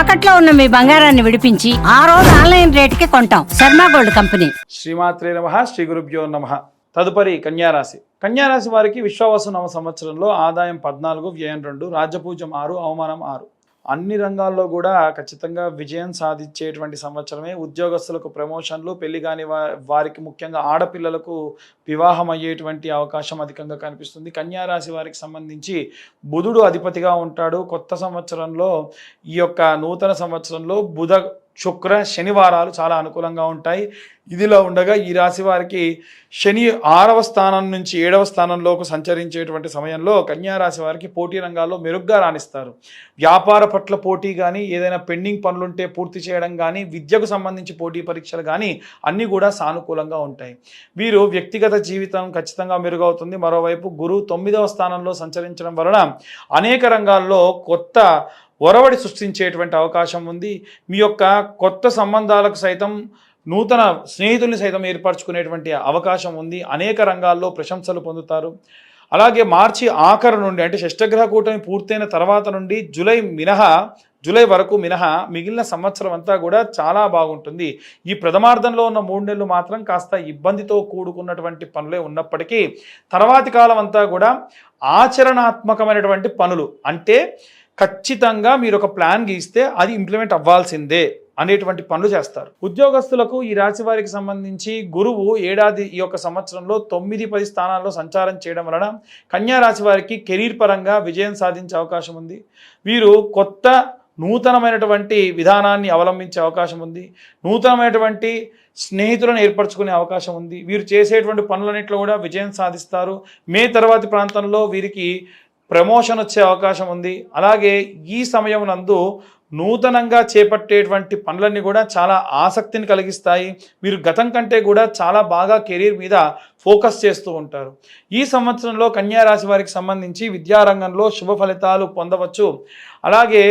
తాకట్లో ఉన్న మీ బంగారాన్ని విడిపించి ఆ రోజు ఆన్లైన్ రేటుకి కొంటాం. Sharma gold company. శ్రీమాత్రే నమ శ్రీ గురుభ్యో నమ. తదుపరి కన్యారాశి. కన్యారాశి వారికి విశ్వావసు నవ సంవత్సరంలో ఆదాయం పద్నాలుగు వ్యయం రెండు రాజ్యపూజ్యం ఆరు అవమానం ఆరు. అన్ని రంగాల్లో కూడా ఖచ్చితంగా విజయం సాధించేటువంటి సంవత్సరమే ఉద్యోగస్తులకు ప్రమోషన్లు పెళ్ళి కాని వారికి ముఖ్యంగా ఆడపిల్లలకు వివాహం అయ్యేటువంటి అవకాశం అధికంగా కనిపిస్తుంది. కన్యారాశి వారికి సంబంధించి బుధుడు అధిపతిగా ఉంటాడు. కొత్త సంవత్సరంలో ఈ యొక్క నూతన సంవత్సరంలో బుధ శుక్ర శనివారాలు చాలా అనుకూలంగా ఉంటాయి. ఇదిలో ఉండగా ఈ రాశి వారికి శని ఆరవ స్థానం నుంచి ఏడవ స్థానంలోకి సంచరించేటువంటి సమయంలో కన్యా రాశి వారికి పోటీ రంగాల్లో మెరుగ్గా రాణిస్తారు. వ్యాపార పట్ల పోటీ కానీ ఏదైనా పెండింగ్ పనులుంటే పూర్తి చేయడం కానీ విద్యకు సంబంధించి పోటీ పరీక్షలు కానీ అన్నీ కూడా సానుకూలంగా ఉంటాయి. వీరు వ్యక్తిగత జీవితం ఖచ్చితంగా మెరుగవుతుంది. మరోవైపు గురువు తొమ్మిదవ స్థానంలో సంచరించడం వలన అనేక రంగాల్లో కొత్త ఒరవడి సృష్టించేటువంటి అవకాశం ఉంది. మీ యొక్క కొత్త సంబంధాలకు సైతం నూతన స్నేహితుల్ని సైతం ఏర్పరచుకునేటువంటి అవకాశం ఉంది. అనేక రంగాల్లో ప్రశంసలు పొందుతారు. అలాగే మార్చి ఆఖరు నుండి అంటే షష్టగ్రహ కూటమి పూర్తయిన తర్వాత నుండి జూలై మినహా జూలై వరకు మినహా మిగిలిన సంవత్సరం అంతా కూడా చాలా బాగుంటుంది. ఈ ప్రథమార్థంలో ఉన్న మూడు నెలలు మాత్రం కాస్త ఇబ్బందితో కూడుకున్నటువంటి పనులే ఉన్నప్పటికీ తర్వాతి కాలం అంతా కూడా ఆచరణాత్మకమైనటువంటి పనులు. అంటే ఖచ్చితంగా మీరు ఒక ప్లాన్ గీస్తే అది ఇంప్లిమెంట్ అవ్వాల్సిందే అనేటువంటి పనులు చేస్తారు. ఉద్యోగస్తులకు ఈ రాశి వారికి సంబంధించి గురువు ఏడాది ఈ యొక్క సంవత్సరంలో తొమ్మిది పది స్థానాల్లో సంచారం చేయడం వలన కన్యా రాశి వారికి కెరీర్ పరంగా విజయం సాధించే అవకాశం ఉంది. వీరు కొత్త నూతనమైనటువంటి విధానాన్ని అవలంబించే అవకాశం ఉంది. నూతనమైనటువంటి స్నేహితులను ఏర్పరచుకునే అవకాశం ఉంది. వీరు చేసేటువంటి పనులన్నింటిలో కూడా విజయం సాధిస్తారు. మే తర్వాతి ప్రాంతంలో వీరికి ప్రమోషన్ వచ్చే అవకాశం ఉంది. అలాగే ఈ సమయం నందు నూతనంగా చేపట్టేటువంటి పనులన్నీ కూడా చాలా ఆసక్తిని కలిగిస్తాయి. మీరు గతం కంటే కూడా చాలా బాగా కెరీర్ మీద ఫోకస్ చేస్తూ ఉంటారు. ఈ సంవత్సరంలో కన్యారాశి వారికి సంబంధించి విద్యారంగంలో శుభ ఫలితాలు పొందవచ్చు. అలాగే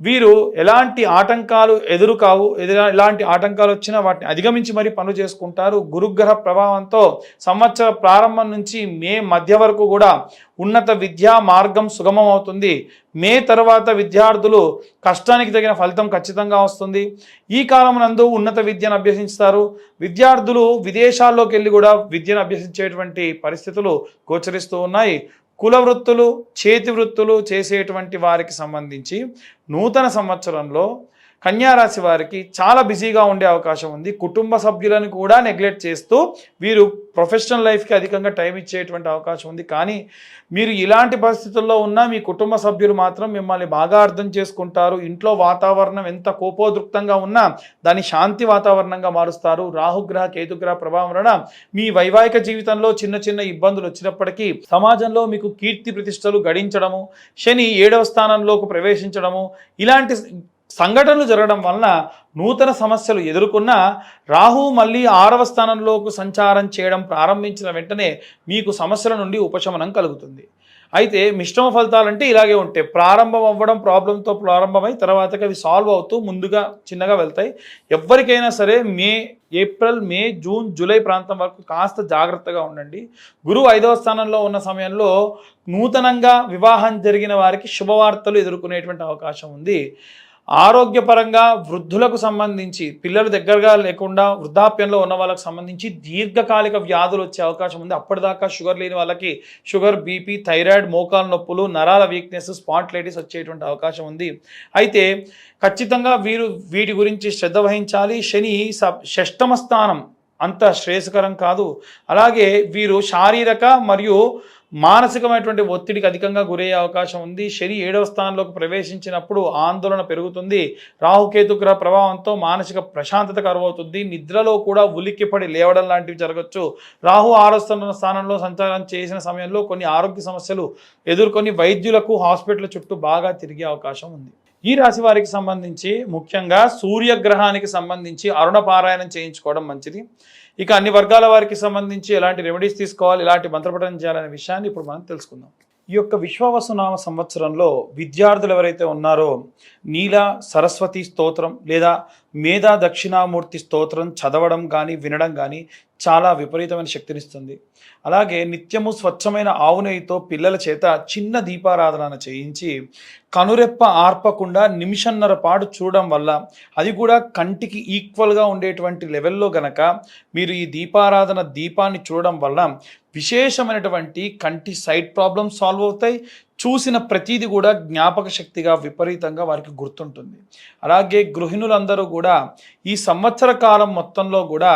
వీరు ఎలాంటి ఆటంకాలు ఎదురు కావు ఎలాంటి ఆటంకాలు వచ్చినా వాటిని అధిగమించి మరీ పనులు చేసుకుంటారు. గురుగ్రహ ప్రభావంతో సంవత్సర ప్రారంభం నుంచి మే మధ్య వరకు కూడా ఉన్నత విద్యా మార్గం సుగమం అవుతుంది మే తర్వాత విద్యార్థులు కష్టానికి తగిన ఫలితం ఖచ్చితంగా వస్తుంది. ఈ కాలం నందు ఉన్నత విద్యను అభ్యసిస్తారు విద్యార్థులు విదేశాల్లోకి వెళ్ళి కూడా విద్యను అభ్యసించేటువంటి పరిస్థితులు గోచరిస్తూ ఉన్నాయి. కుల వృత్తులు చేతి వృత్తులు చేసేటువంటి వారికి సంబంధించి నూతన సంవత్సరంలో కన్యారాశి వారికి చాలా బిజీగా ఉండే అవకాశం ఉంది. కుటుంబ సభ్యులను కూడా నెగ్లెక్ట్ చేస్తూ వీరు ప్రొఫెషనల్ లైఫ్కి అధికంగా టైం ఇచ్చేటువంటి అవకాశం ఉంది. కానీ మీరు ఇలాంటి పరిస్థితుల్లో ఉన్నా మీ కుటుంబ సభ్యులు మాత్రం మిమ్మల్ని బాగా అర్థం చేసుకుంటారు. ఇంట్లో వాతావరణం ఎంత కోపోదృక్తంగా ఉన్నా దాన్ని శాంతి వాతావరణంగా మారుస్తారు. రాహుగ్రహ కేతుగ్రహ ప్రభావం వలన మీ వైవాహిక జీవితంలో చిన్న చిన్న ఇబ్బందులు వచ్చినప్పటికీ సమాజంలో మీకు కీర్తి ప్రతిష్టలు గడించడము శని ఏడవ స్థానంలోకి ప్రవేశించడము ఇలాంటి సంఘటనలు జరగడం వలన నూతన సమస్యలు ఎదుర్కొన్న రాహు మళ్ళీ ఆరవ స్థానంలోకి సంచారం చేయడం ప్రారంభించిన వెంటనే మీకు సమస్యల నుండి ఉపశమనం కలుగుతుంది. అయితే మిశ్రమ ఫలితాలంటే ఇలాగే ఉంటాయి ప్రారంభం అవ్వడం ప్రాబ్లంతో ప్రారంభమై తర్వాతకి అవి సాల్వ్ అవుతూ ముందుగా చిన్నగా వెళ్తాయి. ఎవరికైనా సరే May April May June July ప్రాంతం వరకు కాస్త జాగ్రత్తగా ఉండండి. గురువు ఐదవ స్థానంలో ఉన్న సమయంలో నూతనంగా వివాహం జరిగిన వారికి శుభవార్తలు ఎదుర్కొనేటువంటి అవకాశం ఉంది. ఆరోగ్యపరంగా వృద్ధులకు సంబంధించి పిల్లలు దగ్గరగా లేకుండా వృద్ధాప్యంలో ఉన్న వాళ్ళకి సంబంధించి దీర్ఘకాలిక వ్యాధులు వచ్చే అవకాశం ఉంది. అప్పటిదాకా షుగర్ లేని వాళ్ళకి షుగర్ బీపీ థైరాయిడ్ మోకాల నొప్పులు నరాల వీక్నెస్ స్పాట్లైటిస్ వచ్చేటువంటి అవకాశం ఉంది. అయితే ఖచ్చితంగా వీరు వీటి గురించి శ్రద్ధ వహించాలి. శని స షష్టమ స్థానం అంత శ్రేయస్కరం కాదు. అలాగే వీరు శారీరక మరియు మానసికమైనటువంటి ఒత్తిడికి అధికంగా గురయ్యే అవకాశం ఉంది. శని ఏడవ స్థానంలోకి ప్రవేశించినప్పుడు ఆందోళన పెరుగుతుంది. రాహుకేతు గ్రహ ప్రభావంతో మానసిక ప్రశాంతత కరువవుతుంది నిద్రలో కూడా ఉలిక్కిపడి లేవడం లాంటివి జరగచ్చు. రాహు ఆరోస్తున్న స్థానంలో సంచారం చేసిన సమయంలో కొన్ని ఆరోగ్య సమస్యలు ఎదుర్కొని వైద్యులకు హాస్పిటల్ చుట్టూ బాగా తిరిగే అవకాశం ఉంది. ఈ రాశి వారికి సంబంధించి ముఖ్యంగా సూర్యగ్రహానికి సంబంధించి అరుణ పారాయణం చేయించుకోవడం మంచిది. ఇక అన్ని వర్గాల వారికి సంబంధించి ఎలాంటి రెమెడీస్ తీసుకోవాలి ఎలాంటి మంత్రపఠనం చేయాలనే విషయాన్ని ఇప్పుడు మనం తెలుసుకుందాం. ఈ యొక్క విశ్వవసునామ సంవత్సరంలో విద్యార్థులు ఎవరైతే ఉన్నారో నీల సరస్వతి స్తోత్రం లేదా మేధా దక్షిణామూర్తి స్తోత్రం చదవడం కానీ వినడం కానీ చాలా విపరీతమైన శక్తినిస్తుంది. అలాగే నిత్యము స్వచ్ఛమైన ఆవు నెయ్యితో పిల్లల చేత చిన్న దీపారాధన చేయించి కనురెప్ప ఆర్పకుండా నిమిషన్నర పాటు చూడడం వల్ల అది కూడా కంటికి ఈక్వల్గా ఉండేటువంటి లెవెల్లో గనక మీరు ఈ దీపారాధన దీపాన్ని చూడడం వల్ల విశేషమైనటువంటి కంటి సైట్ ప్రాబ్లమ్స్ సాల్వ్ అవుతాయి చూసిన ప్రతీది కూడా జ్ఞాపక శక్తిగా విపరీతంగా వారికి గుర్తుంటుంది. అలాగే గృహిణులందరూ కూడా ఈ సంవత్సర కాలం మొత్తంలో కూడా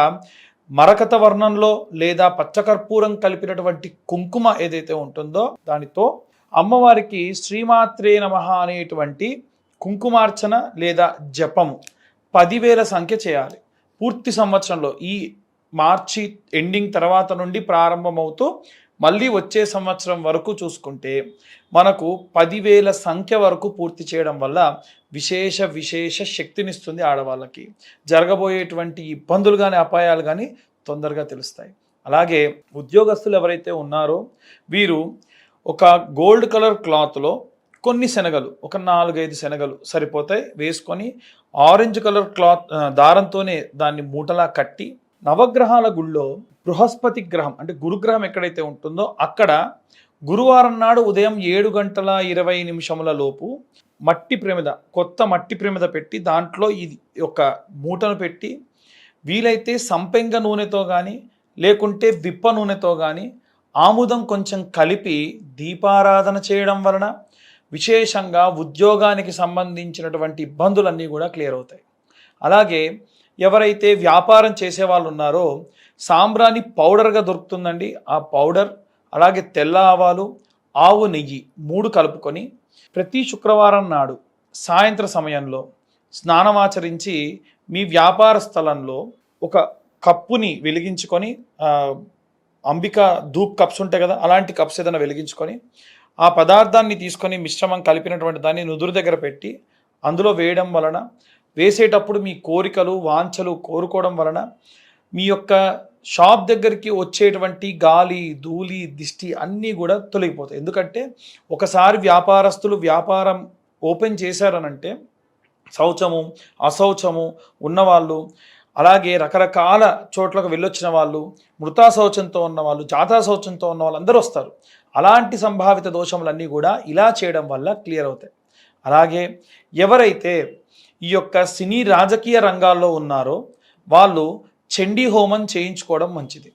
మరకత వర్ణంలో లేదా పచ్చకర్పూరం కలిపినటువంటి కుంకుమ ఏదైతే ఉంటుందో దానితో అమ్మవారికి శ్రీమాత్రే నమ అనేటువంటి కుంకుమార్చన లేదా జపము పదివేల సంఖ్య చేయాలి. పూర్తి సంవత్సరంలో ఈ మార్చి ఎండింగ్ తర్వాత నుండి ప్రారంభమవుతూ మళ్ళీ వచ్చే సంవత్సరం వరకు చూసుకుంటే మనకు పదివేల సంఖ్య వరకు పూర్తి చేయడం వల్ల విశేష విశేష శక్తినిస్తుంది ఆడవాళ్ళకి. జరగబోయేటువంటి ఇబ్బందులు కానీ అపాయాలు కానీ తొందరగా తెలుస్తాయి. అలాగే ఉద్యోగస్తులు ఎవరైతే ఉన్నారో వీరు ఒక గోల్డ్ కలర్ క్లాత్లో కొన్ని శనగలు ఒక నాలుగైదు శనగలు సరిపోతాయి. వేసుకొని ఆరెంజ్ కలర్ క్లాత్ దారంతోనే దాన్ని మూటలా కట్టి నవగ్రహాల గుళ్ళో బృహస్పతి గ్రహం అంటే గురుగ్రహం ఎక్కడైతే ఉంటుందో అక్కడ గురువారం నాడు ఉదయం ఏడు గంటల ఇరవై నిమిషముల లోపు మట్టి ప్రమిద కొత్త మట్టి ప్రమిద పెట్టి దాంట్లో ఇది ఒక మూటను పెట్టి వీలైతే సంపెంగ నూనెతో కానీ లేకుంటే విప్ప నూనెతో కానీ ఆముదం కొంచెం కలిపి దీపారాధన చేయడం వలన విశేషంగా ఉద్యోగానికి సంబంధించినటువంటి ఇబ్బందులన్నీ కూడా క్లియర్ అవుతాయి. అలాగే ఎవరైతే వ్యాపారం చేసే వాళ్ళు ఉన్నారో సాంబ్రాణి పౌడర్గా దొరుకుతుందండి. ఆ పౌడర్ అలాగే తెల్ల ఆవాలు ఆవు నెయ్యి మూడు కలుపుకొని ప్రతి శుక్రవారం నాడు సాయంత్ర సమయంలో స్నానమాచరించి మీ వ్యాపార స్థలంలో ఒక కప్పుని వెలిగించుకొని అంబిక ధూప్ కప్స్ ఉంటాయి కదా అలాంటి కప్స్ ఏదైనా వెలిగించుకొని ఆ పదార్థాన్ని తీసుకొని మిశ్రమం కలిపినటువంటి దాన్ని నుదురు దగ్గర పెట్టి అందులో వేయడం వలన వేసేటప్పుడు మీ కోరికలు వాంఛలు కోరుకోవడం వలన మీ యొక్క షాప్ దగ్గరికి వచ్చేటువంటి గాలి ధూళి దిష్టి అన్నీ కూడా తొలగిపోతాయి. ఎందుకంటే ఒకసారి వ్యాపారస్తులు వ్యాపారం ఓపెన్ చేశారనంటే శౌచము అశౌచము ఉన్నవాళ్ళు అలాగే రకరకాల చోట్లకు వెళ్ళొచ్చిన వాళ్ళు మృతా శౌచంతో ఉన్నవాళ్ళు జాతా శౌచంతో ఉన్న వాళ్ళు అందరూ వస్తారు. అలాంటి సంభావిత దోషములన్నీ కూడా ఇలా చేయడం వల్ల క్లియర్ అవుతాయి. అలాగే ఎవరైతే ఈ యొక్క సినీ రాజకీయ రంగాల్లో ఉన్నారో వాళ్ళు చండీ హోమం చేయించుకోవడం మంచిది.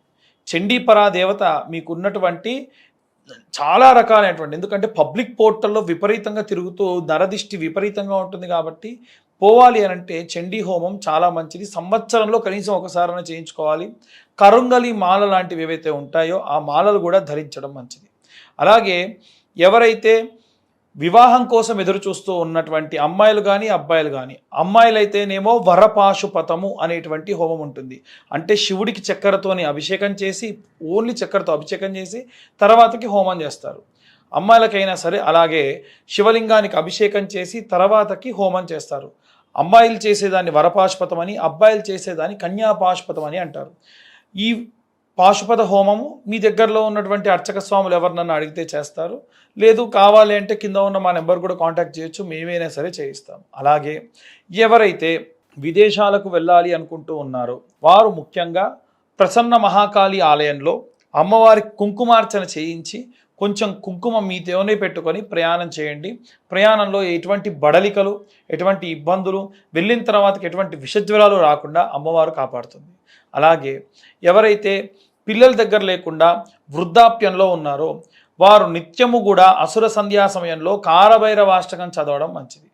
చండీ పరాదేవత మీకు ఉన్నటువంటి చాలా రకాలైనటువంటి ఎందుకంటే పబ్లిక్ పోర్టల్లో విపరీతంగా తిరుగుతూ నరదిష్టి విపరీతంగా ఉంటుంది కాబట్టి పోవాలి అని అంటే చండీ హోమం చాలా మంచిది. సంవత్సరంలో కనీసం ఒకసారైనా చేయించుకోవాలి. కరుంగలి మాల లాంటివి ఏవైతే ఉంటాయో ఆ మాలలు కూడా ధరించడం మంచిది. అలాగే ఎవరైతే వివాహం కోసం ఎదురు చూస్తూ ఉన్నటువంటి అమ్మాయిలు కానీ అబ్బాయిలు కానీ అమ్మాయిలైతేనేమో వరపాశుపతము అనేటువంటి హోమం ఉంటుంది. అంటే శివుడికి చక్కెరతోని అభిషేకం చేసి ఓన్లీ చక్కెరతో అభిషేకం చేసి తర్వాతకి హోమం చేస్తారు. అమ్మాయిలకైనా సరే అలాగే శివలింగానికి అభిషేకం చేసి తర్వాతకి హోమం చేస్తారు. అమ్మాయిలు చేసేదాన్ని వరపాశుపతం అని అబ్బాయిలు చేసేదాన్ని కన్యాపాశుపతం అని అంటారు. ఈ పాశుపత హోమము మీ దగ్గరలో ఉన్నటువంటి అర్చక స్వాములు ఎవరినన్నా అడిగితే చేస్తారు. లేదు కావాలి అంటే కింద ఉన్న మా నెంబర్ కూడా కాంటాక్ట్ చేయొచ్చు మేమైనా సరే చేయిస్తాం. అలాగే ఎవరైతే విదేశాలకు వెళ్ళాలి అనుకుంటూ ఉన్నారో వారు ముఖ్యంగా ప్రసన్న మహాకాళి ఆలయంలో అమ్మవారి కుంకుమార్చన చేయించి కొంచెం కుంకుమ మీతోనే పెట్టుకొని ప్రయాణం చేయండి. ప్రయాణంలో ఎటువంటి బడలికలు ఎటువంటి ఇబ్బందులు వెళ్ళిన తర్వాతకి ఎటువంటి విషజ్వరాలు రాకుండా అమ్మవారు కాపాడుతుంది. అలాగే ఎవరైతే పిల్లల దగ్గర లేకుండా వృద్ధాప్యంలో ఉన్నారో వారు నిత్యము కూడా అసుర సంధ్యా సమయంలో కాలభైరవాష్టకం చదవడం మంచిది.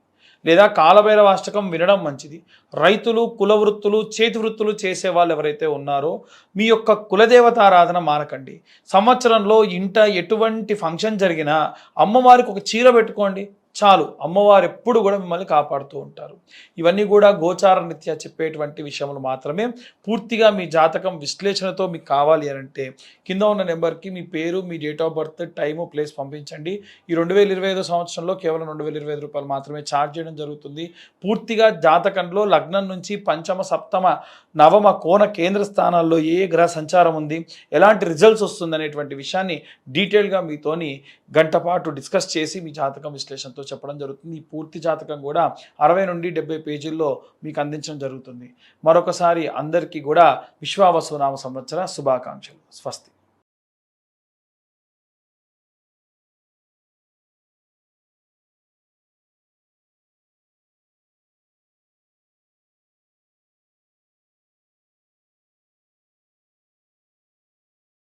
లేదా కాలభైరవాష్టకం వినడం మంచిది. రైతులు కుల వృత్తులు చేతి వృత్తులు చేసే వాళ్ళు ఎవరైతే ఉన్నారో మీ యొక్క కులదేవతారాధన మానకండి. సంవత్సరంలో ఇంట ఎటువంటి ఫంక్షన్ జరిగినా అమ్మవారికి ఒక చీర పెట్టుకోండి. చాలు అమ్మవారు ఎప్పుడు కూడా మిమ్మల్ని కాపాడుతూ ఉంటారు. ఇవన్నీ కూడా గోచార నిత్య చెప్పేటువంటి విషయములు మాత్రమే. పూర్తిగా మీ జాతకం విశ్లేషణతో మీకు కావాలి అని అంటే కింద ఉన్న నెంబర్కి మీ పేరు మీ date of birth time place పంపించండి. ఈ రెండు వేల ఇరవై ఐదో సంవత్సరంలో కేవలం రెండు వేల ఇరవై ఐదు రూపాయలు మాత్రమే ఛార్జ్ చేయడం జరుగుతుంది. పూర్తిగా జాతకంలో లగ్నం నుంచి పంచమ సప్తమ నవమ కోణ కేంద్ర స్థానాల్లో ఏ గ్రహ సంచారం ఉంది ఎలాంటి రిజల్ట్స్ వస్తుంది అనేటువంటి విషయాన్ని డీటెయిల్గా మీతోని గంటపాటు డిస్కస్ చేసి మీ జాతకం విశ్లేషణతో చెప్పడం జరుగుతుంది. ఈ పూర్తి జాతకం కూడా అరవై నుండి డెబ్బై పేజీల్లో మీకు అందించడం జరుగుతుంది. మరొకసారి అందరికీ కూడా విశ్వావసు నామ సంవత్సర శుభాకాంక్షలు. స్వస్తి.